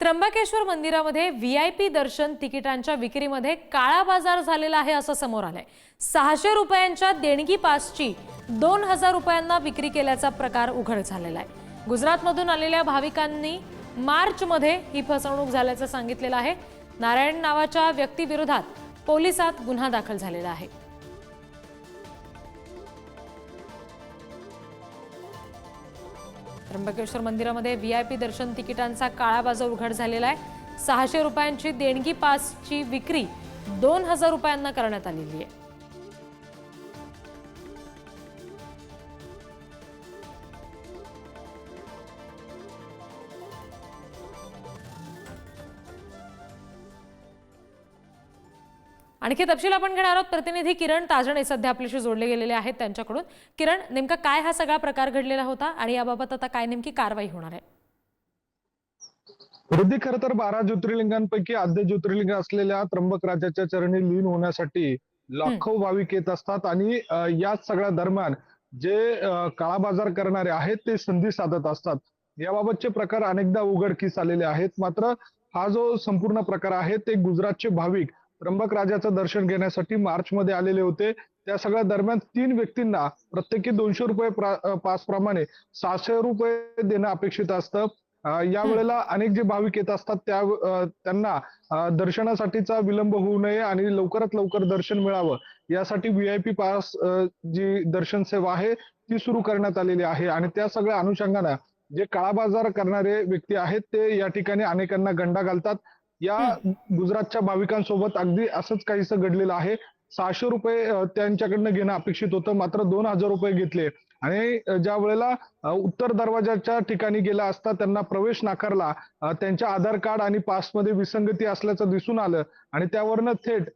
त्र्यंबकेश्वर मंदिरामध्ये V I P दर्शन तिकिटांच्या विक्रीमध्ये काळा बाजार झालेला आहे असं समोर आलंय. सहाशे रुपयांच्या देणगी पासची दोन हजार रुपयांना विक्री केल्याचा प्रकार उघड झालेला आहे. गुजरातमधून आलेल्या भाविकांनी मार्चमध्ये ही फसवणूक झाल्याचं सांगितलेलं आहे. नारायण नावाच्या व्यक्तीविरोधात पोलिसात गुन्हा दाखल झालेला आहे. त्र्यंबकेश्वर मंदिरामध्ये व्ही आय पी दर्शन तिकिटांचा काळा बाजार उघड झालेला आहे. सहाशे रुपयांची देणगी पासची विक्री दोन हजार रुपयांना करण्यात आलेली आहे. आणखी तपशील आपण घेणार आहोत. प्रतिनिधी किरण ताजणे सध्या आपल्याशी जोडले गेलेले आहेत त्यांच्याकडून. किरण नेमका काय हा सगळा प्रकार घडलेला होता आणि याबाबत आता काय नेमकी कारवाई होणार आहे? वृद्धी खर तर बारा ज्योतिर्लिंगांपैकी आद्य ज्योतिर्लिंग असलेल्या त्र्यंबक राजाच्या चरणी लीन होण्यासाठी लाखो भाविक येत असतात आणि याच सगळ्या दरम्यान जे काळा बाजार करणारे आहेत ते संधी साधत असतात. याबाबतचे प्रकार अनेकदा उघडकीस आलेले आहेत. मात्र हा जो संपूर्ण प्रकार आहे ते गुजरातचे भाविक त्र्यंबक राजाचं दर्शन घेण्यासाठी मार्च मध्ये आलेले होते. त्या सगळ्या दरम्यान तीन व्यक्तींना प्रत्येकी दोनशे रुपये पास प्रमाणे सहाशे रुपये देणं अपेक्षित असतं. अं, या वेळेला अनेक जे भाविक येत असतात त्या त्यांना दर्शनासाठीचा विलंब होऊ नये आणि लवकरात लवकर दर्शन मिळावं. यासाठी व्हीआयपी पास जी दर्शन सेवा आहे ती सुरू करण्यात आलेली आहे. आणि त्या सगळ्या अनुषंगानं जे काळा बाजार करणारे व्यक्ती आहेत ते या ठिकाणी अनेकांना गंडा घालतात. या गुजरातच्या भाविकांसोबत अगदी असंच काहीसं घडलेलं आहे. सहाशे रुपये त्यांच्याकडनं घेणं अपेक्षित होतं. मात्र दोन हजार रुपये घेतले. आणि ज्या वेळेला उत्तर दरवाजाच्या ठिकाणी गेला असता त्यांना प्रवेश नाकारला त्यांच्या आधार कार्ड आणि पासमध्ये विसंगती असल्याचं दिसून आलं. आणि त्यावरनं थेट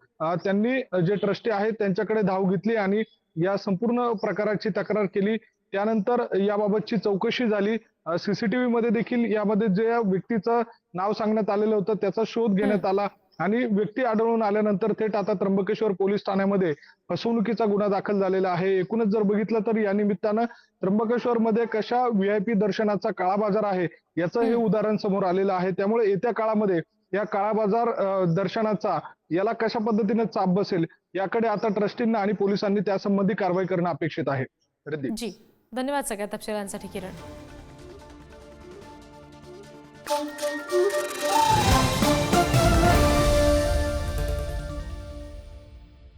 त्यांनी जे ट्रस्टी आहेत त्यांच्याकडे धाव घेतली आणि या संपूर्ण प्रकाराची तक्रार केली. त्यानंतर याबाबतची चौकशी झाली. सीसीटीव्ही मध्ये देखील यामध्ये जे व्यक्तीचं नाव सांगण्यात आलेलं होतं त्याचा शोध घेण्यात आला. आणि व्यक्ती आढळून आल्यानंतर थेट आता त्र्यंबकेश्वर पोलीस ठाण्यामध्ये फसवणुकीचा गुन्हा दाखल झालेला आहे. एकूणच जर बघितलं तर या निमित्तानं त्र्यंबकेश्वर मध्ये कशा व्हीआयपी दर्शनाचा काळा बाजार आहे याचं हे उदाहरण समोर आलेलं आहे. त्यामुळे येत्या काळामध्ये या काळा बाजार दर्शनाचा याला कशा पद्धतीने चाप बसेल याकडे आता ट्रस्टींना आणि पोलिसांनी त्यासंबंधी कारवाई करणं अपेक्षित आहे. धन्यवाद सगळ्या तपशिलांसाठी किरण.